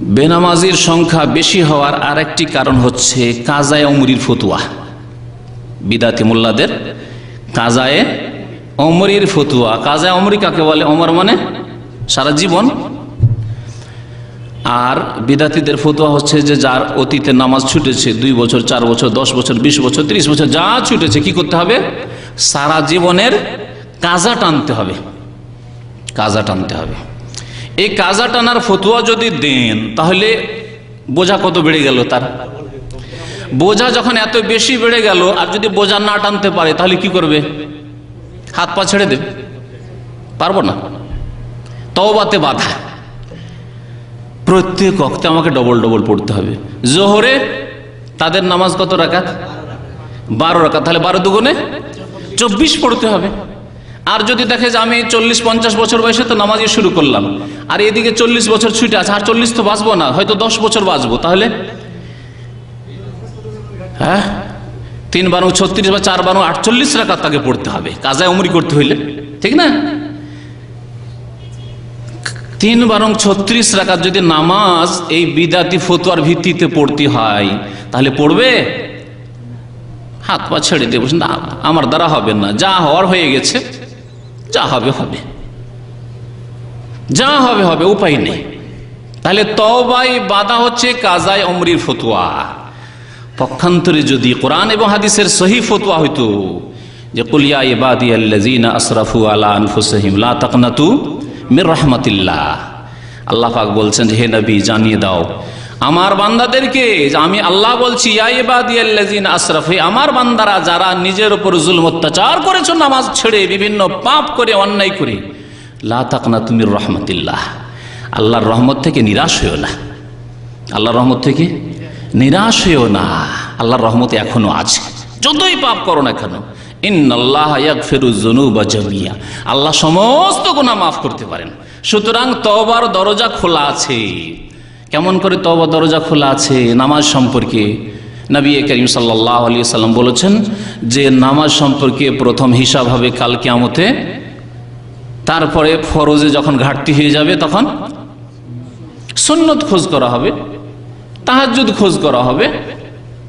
বেনামাজির সংখ্যা বেশি হওয়ার আরেকটি কারণ হচ্ছে কাজায় অমরির ফতুয়া। বিদাতি মোল্লাদের কাজায়ে অমরির ফতুয়া। কাজায় অমরি কাকে বলে? অমর মানে সারা জীবন। আর বিদাতিদের ফতুয়া হচ্ছে যে যার অতীতে নামাজ ছুটেছে দুই বছর, চার বছর, দশ বছর, বিশ বছর, ত্রিশ বছর, যা ছুটেছে কি করতে হবে? সারা জীবনের কাজা টানতে হবে। কাজা টানতে হবে। এই কাজা টানার ফতুয়া যদি দেন, তাহলে বোঝা কত বেড়ে গেল তার? বোঝা যখন এত বেশি বেড়ে গেল, আর যদি বোঝা না টানতে পারে, তাহলে কি করবে? হাত পা ছেড়ে দেবে। পারব না। তওবাতে বাধা। প্রত্যেক অক্তে আমাকে ডবল ডবল পড়তে হবে। জোহরে তাদের নামাজ কত রাকাত? বারো রাকাত। তাহলে বারো দুগুণে চব্বিশ পড়তে হবে। আর যদি দেখে যে আমি চল্লিশ, পঞ্চাশ বছর বয়সে তো নামাজই শুরু করলাম, আর এদিকে চল্লিশ বছর ছুটে আছে, আর চল্লিশ তো বাঁচবো না, হয়তো দশ বছর বাঁচবো, তাহলে? হ্যাঁ? তিন বারো ছত্রিশ বা চার বারো আটচল্লিশ রাকাত তাকে পড়তে হবে, কাজায় উমরি করতে হইলে, ঠিক না? তিন বারং ছত্রিশ রাকাত যদি নামাজ এই বিদাতি ফতুয়ার ভিত্তিতে পড়তে হয়, তাহলে পড়বে? হাত পা ছেড়ে বলছেন না, আমার দ্বারা হবে না, যা হওয়ার হয়ে গেছে। যা হবে হবে। যা হবে হবে, উপায় নেই। তাহলে তবাই বাধা হচ্ছে কাজায় অমরির ফতুয়া। পক্ষান্তরে যদি কোরআন এবং হাদিসের সহি ফতুয়া হইতো, যে কুলিয়া ইবাদি আল্লাযিনা আসরাফু আলা আনফুসিহিম, লা তাকনাতু মির রাহমাতিল্লাহ। আল্লাহ পাক বলছেন যে, হে নবী, জানিয়ে দাও আমার বান্দাদেরকে আমি আল্লাহ বলছি আসরাফু আমার বান্দারা যারা নিজের উপর জুলম, অত্যাচার করেছ, নামাজ ছেড়ে বিভিন্ন পাপ করে, অন্যায় করে, লা তাকনাতু মির রাহমাতিল্লাহ। আল্লাহর রহমত থেকে নিরাশ হইও না। আল্লাহর রহমত থেকে নিরাশ হইও না। আল্লাহর রহমত এখনও আছে। যতই পাপ করো না কেন আল্লাহ সমস্ত গুণা মাফ করতে পারেন। সুতরাং তবার দরজা খোলা আছে। কেমন করে তবা দরজা খোলা আছে নামাজ সম্পর্কে নবী করিম সাল্লাহ আলী সাল্লাম বলেছেন যে নামাজ সম্পর্কে প্রথম হিসাব হবে কাল কেমতে তারপরে ফরজে যখন ঘাটতি হয়ে যাবে তখন সুন্নত খোঁজ করা হবে তাহাজুদ খোঁজ করা হবে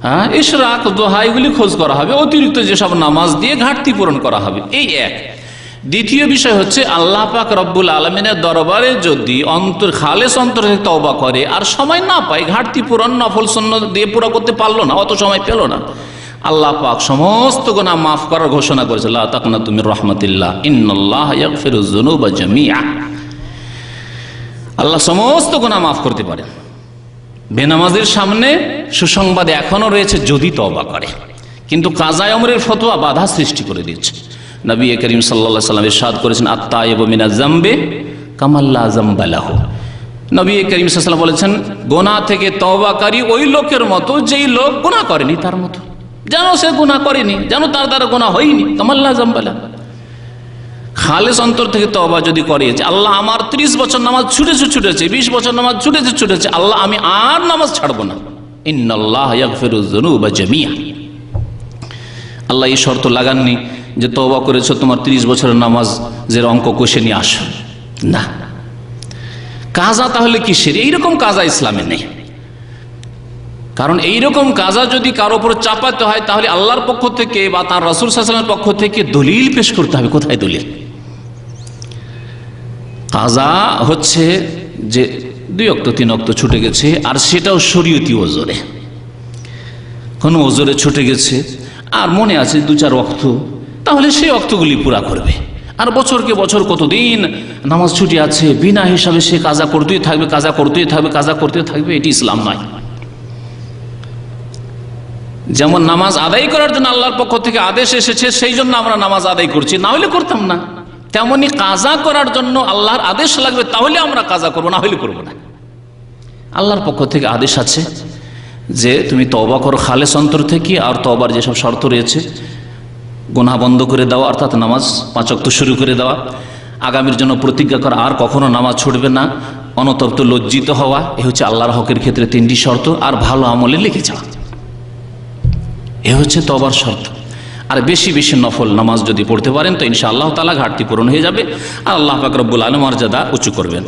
হ্যাঁ ইশরাক দোহা, এগুলি খোঁজ করা হবে, অতিরিক্ত যেসব নামাজ দিয়ে ঘাটতি পূরণ করা হবে, এই এক। দ্বিতীয় বিষয় হচ্ছে আল্লাহ পাক রব্বুল আলমিনের দরবারে যদি অন্তর খালেস অন্তর তওবা করে, আর সময় না পায়, ঘাটতি পূরণ, নফল সন্ন দিয়ে পুরো করতে পারল না, অত সময় পেল না। আল্লাহ পাক সমস্ত গোনা মাফ করার ঘোষণা করেছে আল্লাহ তাকনা তুমি রহমতুল্লাহ ইন্নআল্লাহ ইয়াগফিরুজ-যুনুবা জামিআ। আল্লাহ সমস্ত গোনা মাফ করতে পারেন। বেনামাজের সামনে সুসংবাদ এখনও রয়েছে, যদি তবা করে। কিন্তু কাজায় অমরের ফতোয়া বাধা সৃষ্টি করে দিচ্ছে। নবী করিম সাল্লা সাল্লাম ইরশাদ করেছেন আত্মা মিনা জাম্বে কামাল্লা জাম্বালাহ নবী করিম সাল্লাম বলেছেন, গোনা থেকে তবাকারী ওই লোকের মতো যেই লোক গোনা করেনি তার মতো। যেন সে গুণা করেনি যেন তার দ্বারা গোনা হয়নি কামাল্লা জাম্বালা খালেস অন্তর থেকে তবা যদি করে আল্লাহ আমার ত্রিশ বছর নামাজ ছুটেছে ছুটেছে, বিশ বছর নামাজ ছুটেছে ছুটেছে, আল্লাহ আমি আর নামাজ ছাড়বো না। ইন্নআল্লাহ জামিয়া আল্লাহ এই শর্ত লাগাননি। যে তবা করেছ, তোমার ত্রিশ বছরের নামাজ যে অঙ্ক কষে নিয়ে আসো। না। কাজা তাহলে কিসের? এইরকম কাজা ইসলামে নেই। কারণ এইরকম কাজা যদি কারও উপর চাপাতে হয়, তাহলে আল্লাহর পক্ষ থেকে বা তার রসুল সাল্লামের পক্ষ থেকে দলিল পেশ করতে হবে। কোথায় দলিল? কাজা হচ্ছে যে দুই অক্ত, তিন অক্ত ছুটে গেছে, আর সেটাও শরীয়তি ওজোরে। কোনো ওজোরে ছুটে গেছে, আর মনে আছে দু চার অক্ত তাহলে সেই অক্তগুলি পুরা করবে। আর বছরকে বছর কতদিন নামাজ ছুটি আছে, বিনা হিসাবে সে কাজা করতেই থাকবে, কাজা করতেই থাকবে, কাজা করতে থাকবে, এটি ইসলাম নয়। যেমন নামাজ আদায় করার জন্য আল্লাহর পক্ষ থেকে আদেশ এসেছে, সেই জন্য আমরা নামাজ আদায় করছি, না হলে করতাম না। তেমনি কাজা করার জন্য আল্লাহর আদেশ লাগবে, তাহলে আমরা কাজা করব, না হলে করব না। আল্লাহর পক্ষ থেকে আদেশ আছে যে, তুমি তবা করো খালেস অন্তর থেকে, আর তবার যেসব শর্ত রয়েছে গোনা বন্ধ করে দেওয়া, অর্থাৎ নামাজ পাঁচক্ত শুরু করে দেওয়া। আগামীর জন্য প্রতিজ্ঞা করা, আর কখনো নামাজ ছুটবে না। অনতপ্ত লজ্জিত হওয়া, এ হচ্ছে আল্লাহর হকের ক্ষেত্রে তিনটি শর্ত, আর ভালো আমলে লিখে যাওয়া। এ হচ্ছে তবার শর্ত। আর বেশি বেশি নফল নামাজ যদি পড়তে পারেন, তো ইনশা আল্লাহ তালা ঘাটতি পূরণ হয়ে যাবে। আর আল্লাহ ফাকরবুল আলম মর্যাদা উঁচু করবেন।